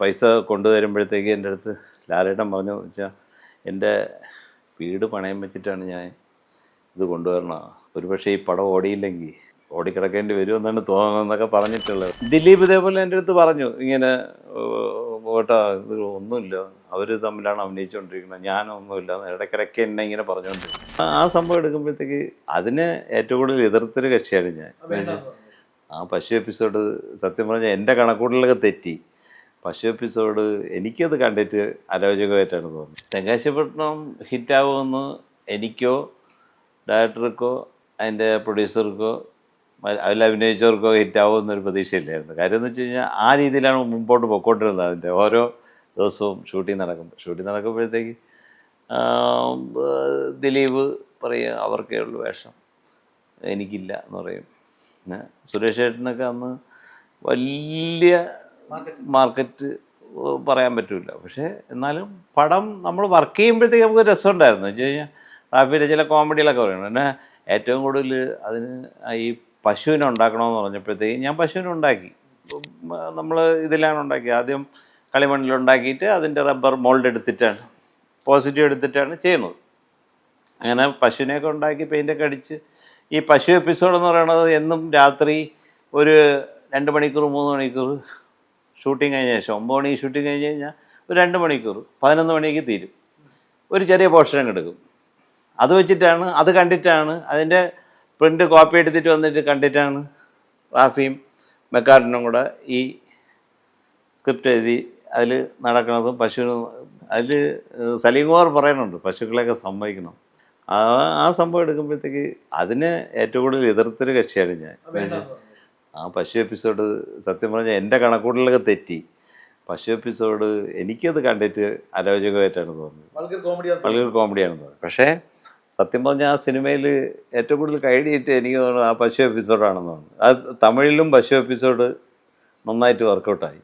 പൈസ കൊണ്ടുവരുമ്പോഴത്തേക്ക് എന്റെ അടുത്ത് ലാലേട്ടൻ പറഞ്ഞു വെച്ചാൽ എന്റെ വീട് പണയം വെച്ചിട്ടാണ് ഞാൻ ഇത് കൊണ്ടുവരണം ഒരുപക്ഷെ ഈ പടം ഓടിയില്ലെങ്കിൽ ഓടിക്കിടക്കേണ്ടി വരുമെന്നാണ് തോന്നുന്നതെന്നൊക്കെ പറഞ്ഞിട്ടുള്ളത്. ദിലീപ് ഇതേപോലെ എന്റെ അടുത്ത് പറഞ്ഞു ഇങ്ങനെ ഓട്ടാ ഇത് ഒന്നുമില്ല. അവർ തമ്മിലാണ് അഭിനയിച്ചുകൊണ്ടിരിക്കുന്നത്. ഞാനൊന്നുമില്ല. ഇടയ്ക്കിടയ്ക്ക് എന്നെ ഇങ്ങനെ പറഞ്ഞുകൊണ്ടിരിക്കും. ആ- ആ സംഭവം എടുക്കുമ്പോഴത്തേക്ക് അതിനെ ഏറ്റവും കൂടുതൽ എതിർത്തൊരു കക്ഷിയാണ് ഞാൻ. ആ പശു എപ്പിസോഡ് സത്യം പറഞ്ഞാൽ എന്റെ കണക്കൂട്ടിലൊക്കെ തെറ്റി. പശു എപ്പിസോഡ് എനിക്കത് കണ്ടിട്ട് അരോചകമായിട്ടാണ് തോന്നുന്നത്. തെങ്കാശിപട്ടണം ഹിറ്റാവുമെന്ന് എനിക്കോ ഡയറക്ടർക്കോ അതിന്റെ പ്രൊഡ്യൂസർക്കോ അതിൽ അഭിനയിച്ചവർക്കോ ഹിറ്റാവുമെന്നൊരു പ്രതീക്ഷയില്ലായിരുന്നു. കാര്യം എന്ന് വെച്ച് കഴിഞ്ഞാൽ ആ രീതിയിലാണ് മുമ്പോട്ട് പൊക്കോണ്ടിരുന്നത്. അതിന്റെ ഓരോ ദിവസവും ഷൂട്ടിംഗ് നടക്കുമ്പോൾ ഷൂട്ടിംഗ് നടക്കുമ്പോഴത്തേക്ക് ദിലീപ് പറയുക അവർക്കേ ഉള്ളൂ വേഷം. എനിക്കില്ല എന്ന് പറയും. പിന്നെ സുരേഷ് ചേട്ടനൊക്കെ അന്ന് വലിയ മാർക്കറ്റ് പറയാൻ പറ്റില്ല പക്ഷേ എന്നാലും പടം നമ്മൾ വർക്ക് ചെയ്യുമ്പോഴത്തേക്ക് നമുക്ക് രസമുണ്ടായിരുന്നു. വെച്ച് കഴിഞ്ഞാൽ റാഫിയുടെ ചില കോമഡികളൊക്കെ പറയുന്നുണ്ട് പിന്നെ ഏറ്റവും കൂടുതൽ അതിന് ഈ പശുവിനെ ഉണ്ടാക്കണമെന്ന് പറഞ്ഞപ്പോഴത്തേക്ക് ഞാൻ പശുവിനെ ഉണ്ടാക്കി. നമ്മൾ ഇതിലാണ് ഉണ്ടാക്കി ആദ്യം കളിമണ്ണിൽ ഉണ്ടാക്കിയിട്ട് അതിന്റെ റബ്ബർ മോൾഡ് എടുത്തിട്ടാണ് പോസിറ്റീവ് എടുത്തിട്ടാണ് ചെയ്യുന്നത്. അങ്ങനെ പശുവിനെയൊക്കെ ഉണ്ടാക്കി പെയിന്റൊക്കെ അടിച്ച് ഈ പശു എപ്പിസോഡ് എന്ന് പറയുന്നത് എന്നും രാത്രി ഒരു രണ്ട് മണിക്കൂർ മൂന്ന് മണിക്കൂർ ഷൂട്ടിംഗ് കഴിഞ്ഞ ശേഷം ഒമ്പത് മണിക്ക് ഷൂട്ടിംഗ് കഴിഞ്ഞ് കഴിഞ്ഞാൽ ഒരു രണ്ട് മണിക്കൂർ പതിനൊന്ന് മണിക്ക് തീരും. ഒരു ചെറിയ പോർഷൻ എടുക്കും. അത് വെച്ചിട്ടാണ് അത് കണ്ടിട്ടാണ് അതിന്റെ പ്രിന്റ് കോപ്പി എടുത്തിട്ട് വന്നിട്ട് കണ്ടിട്ടാണ് റാഫിയും മെക്കാർട്ടിനും കൂടെ ഈ സ്ക്രിപ്റ്റ് എഴുതി അതിൽ നടക്കുന്നതും പശുവിന് അതിൽ സലീം കുമാർ പറയുന്നുണ്ട് പശുക്കളെയൊക്കെ സമ്മതിക്കണം. ആ ആ സംഭവം എടുക്കുമ്പോഴത്തേക്ക് അതിന് ഏറ്റവും കൂടുതൽ എതിർത്തൊരു കക്ഷിയാണ് ഞാൻ. ആ പശു എപ്പിസോഡ് സത്യം പറഞ്ഞാൽ എന്റെ കണക്കൂട്ടിലൊക്കെ തെറ്റി. പശു എപ്പിസോഡ് എനിക്കത് കണ്ടിട്ട് അരോചകമായിട്ടാണ് തോന്നുന്നത് വളരെ കോമഡിയാണ് തോന്നുന്നത് പക്ഷേ സത്യം പറഞ്ഞാൽ ആ സിനിമയിൽ ഏറ്റവും കൂടുതൽ കൈഡിയിട്ട് എനിക്ക് തോന്നുന്നു ആ പശു എപ്പിസോഡാണെന്ന് തോന്നുന്നു അത് തമിഴിലും പശു എപ്പിസോഡ് നന്നായിട്ട് വർക്കൗട്ടായി.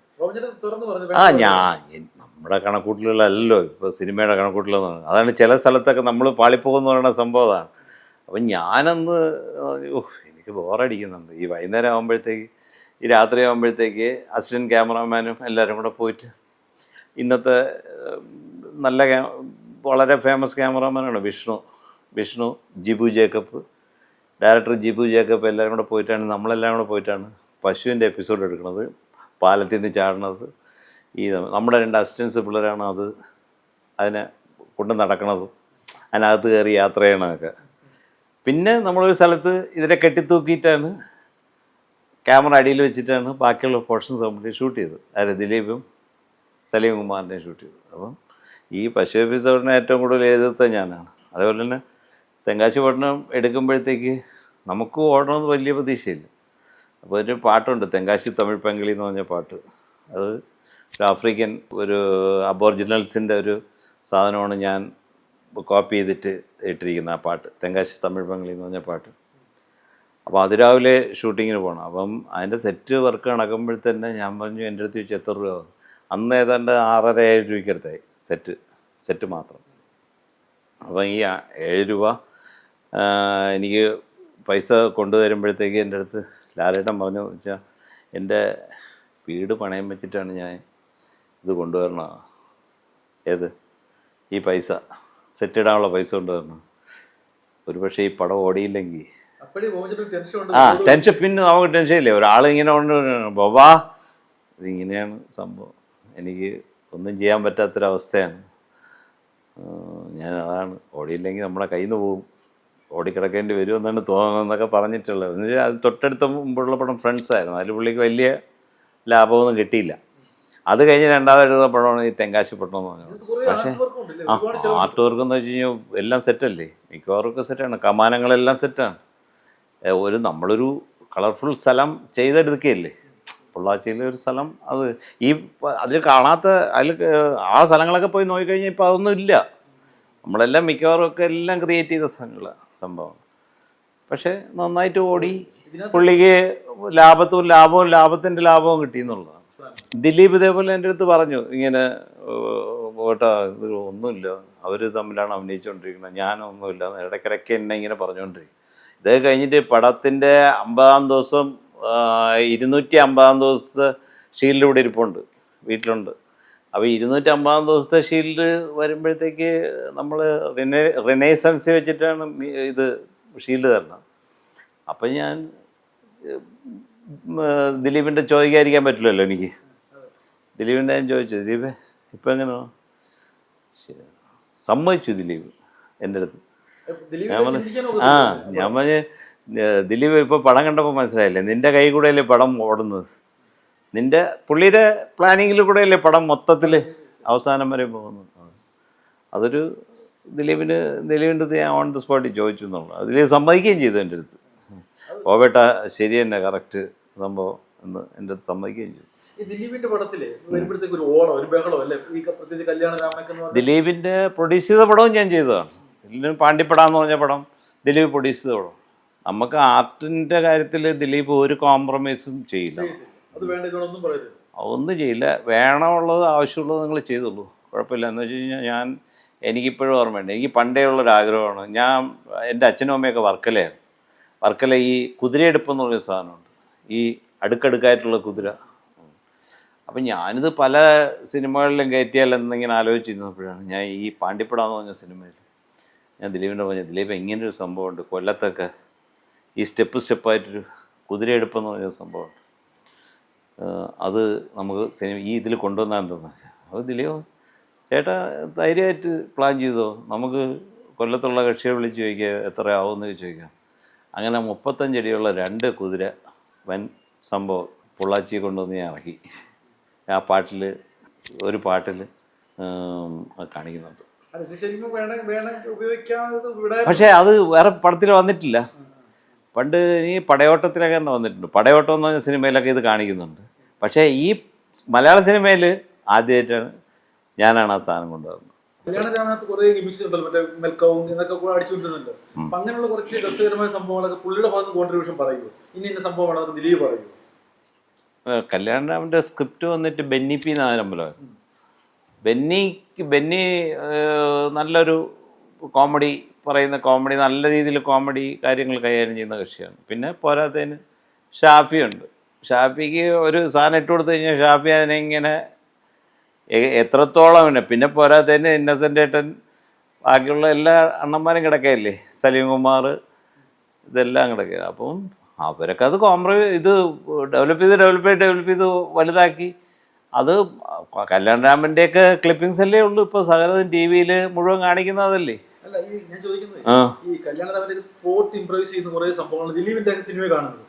ആ ഞാൻ നമ്മുടെ കണക്കൂട്ടലുകളല്ലല്ലോ ഇപ്പോൾ സിനിമയുടെ കണക്കൂട്ടലെന്ന് പറയുന്നത് അതാണ് ചില സ്ഥലത്തൊക്കെ നമ്മൾ പാളിപ്പോകുന്ന പറയുന്ന സംഭവം അതാണ്. അപ്പം ഞാനന്ന് എനിക്ക് ബോറടിക്കുന്നുണ്ട്. ഈ വൈകുന്നേരം ആകുമ്പോഴത്തേക്ക് ഈ രാത്രി ആകുമ്പോഴത്തേക്ക് അസിസ്റ്റന്റ് ക്യാമറാമാനും എല്ലാവരും കൂടെ പോയിട്ട് ഇന്നത്തെ നല്ല വളരെ ഫേമസ് ക്യാമറാമാനാണ് വിഷ്ണു. വിഷ്ണു ജിബു ജേക്കബ്. ഡയറക്ടർ ജിബു ജേക്കബ് എല്ലാവരും കൂടെ പോയിട്ടാണ്. നമ്മളെല്ലാം കൂടെ പോയിട്ടാണ് പശുവിന്റെ എപ്പിസോഡ് എടുക്കുന്നത്. പാലത്തിൽ നിന്ന് ചാടുന്നത്. ഈ നമ്മുടെ രണ്ട് അസിസ്റ്റൻസ് പിള്ളേരാണ് അത് അതിനെ കൊണ്ട് നടക്കണതും. അതിനകത്ത് കയറി യാത്ര ചെയ്യണതൊക്കെ. പിന്നെ നമ്മളൊരു സ്ഥലത്ത് ഇതിനെ കെട്ടിത്തൂക്കിയിട്ടാണ് ക്യാമറ അടിയിൽ വെച്ചിട്ടാണ് ബാക്കിയുള്ള പോർഷൻസ് കംപ്ലീറ്റ് ഷൂട്ട് ചെയ്തത്. അതായത് ദിലീപും സലീം കുമാറിന്റെയും ഷൂട്ട് ചെയ്തു അപ്പം ഈ പശു എപ്പിസോഡിനെ ഏറ്റവും കൂടുതൽ എഴുതത്ത ഞാനാണ്. അതേപോലെ തന്നെ തെങ്കാശി പട്ടണം എടുക്കുമ്പോഴത്തേക്ക് നമുക്ക് ഓടണമെന്ന് വലിയ പ്രതീക്ഷയില്ല. അപ്പോൾ ഒരു പാട്ടുണ്ട് തെങ്കാശി തമിഴ് പെങ്കിളി എന്ന് പറഞ്ഞ പാട്ട്. അത് ഒരു ആഫ്രിക്കൻ ഒരു അബോറിജിനൽസിന്റെ ഒരു സാധനമാണ് ഞാൻ കോപ്പി ചെയ്തിട്ട് ഇട്ടിരിക്കുന്ന ആ പാട്ട് തെങ്കാശി തമിഴ് ബംഗ്ലി എന്ന് പറഞ്ഞ പാട്ട്. അപ്പോൾ അതിരാവിലെ ഷൂട്ടിങ്ങിന് പോകണം അപ്പം അതിന്റെ സെറ്റ് വർക്ക് നടക്കുമ്പോഴത്തന്നെ ഞാൻ പറഞ്ഞു എന്റെ അടുത്ത് ചോദിച്ചു എത്ര രൂപ ആവും?" അന്ന് ഏതാണ്ട് ആറര ഏഴ് രൂപയ്ക്ക് അടുത്തായി സെറ്റ് സെറ്റ് മാത്രം. അപ്പം ഈ ഏഴ് രൂപ എനിക്ക് പൈസ കൊണ്ടുവരുമ്പോഴത്തേക്ക് എന്റെ അടുത്ത് ലാലേട്ടൻ പറഞ്ഞു വെച്ചാൽ എന്റെ വീട് പണയം വെച്ചിട്ടാണ് ഞാൻ ഇത് കൊണ്ടുവരണോ ഏത്? ഈ പൈസ. സെറ്റ് ഇടാനുള്ള പൈസ കൊണ്ട് തരണം ഒരു പക്ഷേ ഈ പടം ഓടിയില്ലെങ്കിൽ. ആ ടെൻഷൻ പിന്നെ നമുക്ക് ടെൻഷൻ ഇല്ലേ? ഒരാൾ ഇങ്ങനെ കൊണ്ട് ബൊബാ ഇതിങ്ങനെയാണ് സംഭവം. എനിക്ക് ഒന്നും ചെയ്യാൻ പറ്റാത്തൊരവസ്ഥയാണ്. ഞാൻ അതാണ്. ഓടിയില്ലെങ്കിൽ നമ്മുടെ കയ്യിൽ നിന്ന് പോകും. ഓടിക്കിടക്കേണ്ടി വരുമെന്നാണ് തോന്നുന്നതെന്നൊക്കെ പറഞ്ഞിട്ടുള്ളത്. എന്ന് വെച്ചാൽ അത് തൊട്ടടുത്ത മുമ്പുള്ള പടം ഫ്രണ്ട്സ് ആയിരുന്നു. അതിൽ പുള്ളിക്ക് വലിയ ലാഭമൊന്നും കിട്ടിയില്ല. അത് കഴിഞ്ഞ് രണ്ടാമതെടുത്ത പടമാണ് ഈ തെങ്കാശിപ്പട്ടം എന്ന് പറഞ്ഞത്. പക്ഷേ ആ ആർട്ട് വർക്ക് എന്ന് വെച്ച് കഴിഞ്ഞാൽ എല്ലാം സെറ്റല്ലേ മിക്കവാറൊക്കെ സെറ്റാണ് കമാനങ്ങളെല്ലാം സെറ്റാണ് ഒരു നമ്മളൊരു കളർഫുൾ സ്ഥലം ചെയ്തെടുക്കുകയല്ലേ? പൊള്ളാച്ചിയിലെ ഒരു സ്ഥലം അത്. ഈ അതിൽ കാണാത്ത അതിൽ ആ സ്ഥലങ്ങളൊക്കെ പോയി നോക്കിക്കഴിഞ്ഞാൽ ഇപ്പോൾ അതൊന്നും ഇല്ല. നമ്മളെല്ലാം മിക്കവാറും ഒക്കെ എല്ലാം ക്രിയേറ്റ് ചെയ്ത സ്ഥലങ്ങളാണ് സംഭവം. പക്ഷേ നന്നായിട്ട് ഓടി. പുള്ളിക്ക് ലാഭത്തും ലാഭവും ലാഭത്തിന്റെ ലാഭവും കിട്ടി എന്നുള്ളതാണ്. ദിലീപ് ഇതേപോലെ എന്റെ അടുത്ത് പറഞ്ഞു. ഇങ്ങനെ ഓട്ടാ ഇത് ഒന്നുമില്ല. അവർ തമ്മിലാണ് അഭിനയിച്ചുകൊണ്ടിരിക്കുന്നത് ഞാനൊന്നുമില്ല. ഇടയ്ക്കിടയ്ക്ക് എന്നെ ഇങ്ങനെ പറഞ്ഞുകൊണ്ടിരിക്കും ഇത് കഴിഞ്ഞിട്ട് പടത്തിന്റെ അമ്പതാം ദിവസം ഇരുന്നൂറ്റി അമ്പതാം ദിവസത്തെ ഷീൽഡിലൂടെ ഇരിപ്പുണ്ട്. വീട്ടിലുണ്ട്. അപ്പോൾ ഇരുന്നൂറ്റി അമ്പതാം ദിവസത്തെ ഷീൽഡ് വരുമ്പോഴത്തേക്ക് നമ്മൾ റിനെ റിനൈസൻസ് വെച്ചിട്ടാണ് ഇത് ഷീൽഡ് തരണം അപ്പം ഞാൻ ദിലീപിന്റെ ചോദിക്കാതിരിക്കാൻ പറ്റില്ലല്ലോ എനിക്ക്. ദിലീപിന്റെ ഞാൻ ചോദിച്ചു ദിലീപ് ഇപ്പം എങ്ങനെയോ? ശരി. സമ്മതിച്ചു ദിലീപ് എന്റെ അടുത്ത്. ഞാൻ പറഞ്ഞു ആ. ഞാൻ പറഞ്ഞ് ദിലീപ് ഇപ്പോൾ പടം കണ്ടപ്പോൾ മനസ്സിലായില്ലേ? നിന്റെ കൈ കൂടെയല്ലേ പടം ഓടുന്നത്? നിന്റെ പുള്ളിയുടെ പ്ലാനിങ്ങിൽ കൂടെയല്ലേ പടം മൊത്തത്തിൽ അവസാനം വരെ പോകുന്നത്? അതൊരു ദിലീപിന് ദിലീപിന്റെ അടുത്ത് ഞാൻ ഓൺ ദി സ്പോട്ടിൽ ചോദിച്ചു എന്നുള്ളൂ ദിലീപ് സമ്മതിക്കുകയും ചെയ്തു എന്റെ അടുത്ത്. ഓവേട്ട ശരി തന്നെ കറക്റ്റ് സംഭവം എന്ന് എന്റെ അടുത്ത് സമ്മതിക്കുകയും ചെയ്തു. ദിലീപിന്റെ പടത്തിൽ വരുമ്പോഴത്തേക്ക് ഒരു ഒരു ബഹളം അല്ലേ? ഈ ക- പ്രത്യേകിച്ച് കല്യാണ രാമനൊക്കെ എന്ന് പറഞ്ഞാൽ ദിലീപിന്റെ പ്രൊഡ്യൂസ് ചെയ്ത പടവും ഞാൻ ചെയ്തതാണ്. ദിലീപിന് പാണ്ടിപ്പട എന്ന് പറഞ്ഞ പടം ദിലീപ് പ്രൊഡ്യൂസ് ചെയ്ത പടം. നമുക്ക് ആർട്ടിന്റെ കാര്യത്തിൽ ദിലീപ് ഒരു കോംപ്രമൈസും ചെയ്യില്ല. ഒന്നും ചെയ്യില്ല. വേണമുള്ളത് ആവശ്യമുള്ളത് നിങ്ങൾ ചെയ്തുള്ളൂ കുഴപ്പമില്ല. എന്ന് വെച്ച് കഴിഞ്ഞാൽ ഞാൻ എനിക്കിപ്പോഴും ഓർമ്മയുണ്ട്. എനിക്ക് പണ്ടേ ഉള്ളൊരു ആഗ്രഹമാണ് ഞാൻ എന്റെ അച്ഛനും അമ്മയൊക്കെ വർക്കലയാണ് വർക്കല ഈ കുതിരയെടുപ്പ് എന്ന് പറയുന്ന സാധനമുണ്ട്. ഈ അടുക്കടുക്കായിട്ടുള്ള കുതിര. അപ്പം ഞാനിത് പല സിനിമകളിലും കയറ്റിയാൽ എന്നിങ്ങനെ ആലോചിച്ചിരുന്നപ്പോഴാണ് ഞാൻ ഈ പാണ്ടിപ്പട എന്ന് പറഞ്ഞ സിനിമയിൽ ഞാൻ ദിലീപിന്റെ പറഞ്ഞ ദിലീപ് ഇങ്ങനൊരു സംഭവമുണ്ട്. കൊല്ലത്തൊക്കെ ഈ സ്റ്റെപ്പ് സ്റ്റെപ്പായിട്ടൊരു കുതിരയെടുപ്പെന്ന് പറഞ്ഞ സംഭവമുണ്ട്. അത് നമുക്ക് സിനിമ ഈ ഇതിൽ കൊണ്ടുവന്നാൽ എന്തെന്ന് വെച്ചാൽ അപ്പോൾ ദിലീപ് ചേട്ടാ ധൈര്യമായിട്ട് പ്ലാൻ ചെയ്തോ? നമുക്ക് കൊല്ലത്തുള്ള കക്ഷിയെ വിളിച്ച് ചോദിക്കുക എത്ര ആവുമെന്ന് ചോദിക്കാം. അങ്ങനെ മുപ്പത്തഞ്ചടിയുള്ള രണ്ട് കുതിര വൻ സംഭവം പൊള്ളാച്ചി കൊണ്ടുവന്ന് ഞാൻ ഇറക്കി. ആ പാട്ടിൽ ഒരു പാട്ടിൽ കാണിക്കുന്നുണ്ട്. പക്ഷേ അത് വേറെ പടത്തിൽ വന്നിട്ടില്ല. പണ്ട് ഈ പടയോട്ടത്തിലൊക്കെ തന്നെ വന്നിട്ടുണ്ട്. പടയോട്ടം എന്ന് പറഞ്ഞ സിനിമയിലൊക്കെ ഇത് കാണിക്കുന്നുണ്ട്. പക്ഷേ ഈ മലയാള സിനിമയിൽ ആദ്യമായിട്ടാണ് ഞാനാണ് ആ സാധനം കൊണ്ടുവരുന്നത് കല്യാണ രാമനകത്ത് കുറെ ഗിമിക്സ് ഉണ്ടല്ലോ മറ്റേ മെൽക്കവും ഇതൊക്കെ കൂടെ അടിച്ചുകൊണ്ടിരുന്നുണ്ട്. അപ്പൊ അങ്ങനെയുള്ള കുറച്ച് രസകരമായ സംഭവങ്ങളൊക്കെ പുള്ളിയുടെ ഭാഗത്ത് കോൺട്രിബ്യൂഷൻ ഇനി ഇന്ന സംഭവമാണ് ദിലീപ് കല്യാണരാമന്റെ സ്ക്രിപ്റ്റ് വന്നിട്ട് ബെന്നി പി നാരമ്പലോ ബെന്നിക്ക് ബെന്നി നല്ലൊരു കോമഡി പറയുന്ന കോമഡി നല്ല രീതിയിൽ കോമഡി കാര്യങ്ങൾ കൈകാര്യം ചെയ്യുന്ന കക്ഷിയാണ്. പിന്നെ പോരാത്തതിന് ഷാഫിയുണ്ട്. ഷാഫിക്ക് ഒരു സാധനം ഇട്ട് കൊടുത്തു കഴിഞ്ഞാൽ ഷാഫി അതിനെ ഇങ്ങനെ എത്രത്തോളം പിന്നെ പിന്നെ പോരാത്തതിന് ഇന്നസെന്റ് ഏട്ടൻ ബാക്കിയുള്ള എല്ലാ അണ്ണന്മാരും കിടക്കയില്ലേ? സലീം കുമാർ ഇതെല്ലാം കിടക്കുക അപ്പം അവരൊക്കെ അത് കോംപ്രമൈ ഇത് ഡെവലപ്പ് ചെയ്ത് ഡെവലപ്പ് ചെയ്ത് ഡെവലപ്പ് ചെയ്ത് വലുതാക്കി. അത് കല്യാണരാമന്റെയൊക്കെ ക്ലിപ്പിങ്സ് അല്ലേ ഉള്ളൂ ഇപ്പോൾ സകലതും ടി വിയിൽ മുഴുവൻ കാണിക്കുന്നതല്ലേ അല്ല ഈ ഞാൻ ചോദിക്കുന്നത് ഈ സ്പോട്ട് ചെയ്യുന്ന കുറേ സംഭവങ്ങൾ സിനിമ കാണുന്നത്.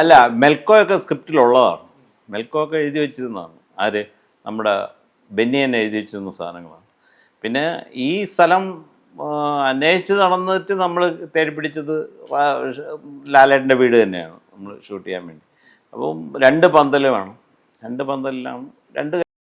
അല്ല മെൽക്കോ ഒക്കെ സ്ക്രിപ്റ്റിലുള്ളതാണ് മെൽക്കോ ഒക്കെ എഴുതി വെച്ചിരുന്നതാണ്. ആര്? നമ്മുടെ ബെന്നി തന്നെ എഴുതി വെച്ചിരുന്ന സാധനങ്ങളാണ്. പിന്നെ ഈ സ്ഥലം അന്വേഷിച്ച് നടന്നിട്ട് നമ്മൾ തേടി പിടിച്ചത് ലാലേട്ടന്റെ വീട് തന്നെയാണ് നമ്മൾ ഷൂട്ട് ചെയ്യാൻ വേണ്ടി. അപ്പം രണ്ട് പന്തൽ വേണം. രണ്ട് പന്തലിലാണ് രണ്ട്